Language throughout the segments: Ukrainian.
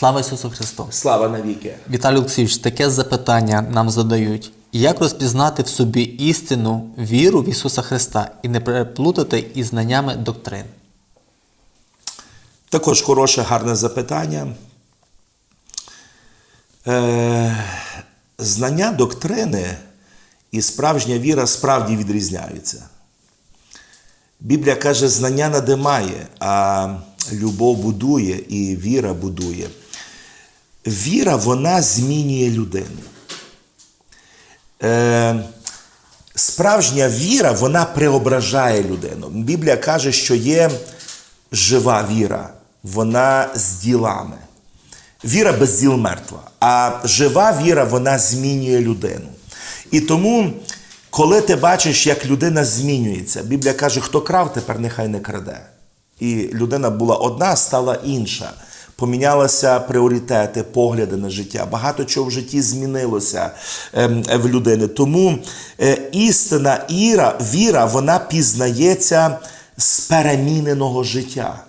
Слава Ісусу Христу! Слава навіки! Віталій Олексійович, таке запитання нам задають. Як розпізнати в собі істину, віру в Ісуса Христа і не переплутати із знаннями доктрин? Також хороше, гарне запитання. Е, знання доктрини і справжня віра справді відрізняються. Біблія каже, знання надимає, а любов будує і віра будує. Віра, вона змінює людину. Е, справжня віра, вона преображає людину. Біблія каже, що є жива віра, вона з ділами. Віра без діл мертва. А жива віра, вона змінює людину. І тому, коли ти бачиш, як людина змінюється, Біблія каже, хто крав, тепер нехай не краде. І людина була одна, стала інша. Помінялися пріоритети, погляди на життя. Багато чого в житті змінилося ем, в людини. Тому е, істина іра, віра, вона пізнається з переміненого життя.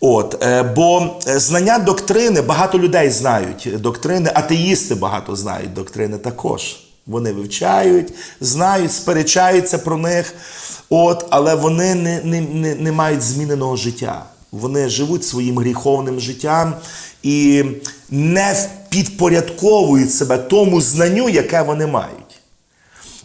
От, е, бо е, знання доктрини багато людей знають доктрини, атеїсти багато знають доктрини також. Вони вивчають, знають, сперечаються про них, от, але вони не, не, не, не мають зміненого життя. Вони живуть своїм гріховним життям і не підпорядковують себе тому знанню, яке вони мають.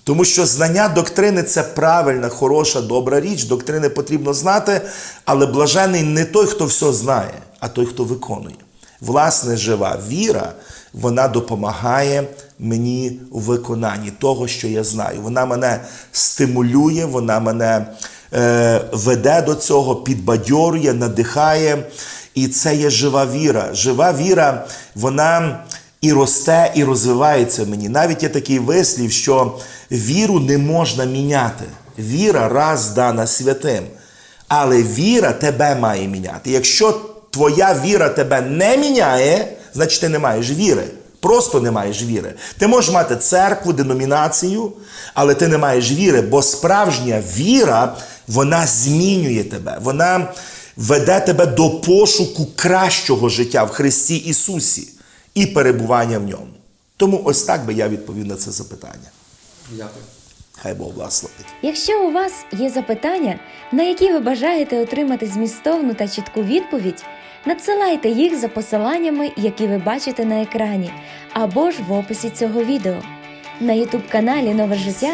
Тому що знання доктрини це правильна, хороша, добра річ. Доктрини потрібно знати, але блажений не той, хто все знає, а той, хто виконує. Власне, жива віра, вона допомагає мені у виконанні того, що я знаю. Вона мене стимулює, вона мене веде до цього, підбадьорює, надихає. І це є жива віра. Жива віра, вона і росте, і розвивається в мені. Навіть є такий вислів, що віру не можна міняти. Віра раз дана святим. Але віра тебе має міняти. Якщо твоя віра тебе не міняє, значить ти не маєш віри. Просто не маєш віри. Ти можеш мати церкву, деномінацію, але ти не маєш віри, бо справжня віра, вона змінює тебе. Вона веде тебе до пошуку кращого життя в Христі Ісусі і перебування в ньому. Тому ось так би я відповів на це запитання. Дякую. Хай Бог благословить. Якщо у вас є запитання, на які ви бажаєте отримати змістовну та чітку відповідь, надсилайте їх за посиланнями, які ви бачите на екрані, або ж в описі цього відео. На Ютуб-каналі Нове життя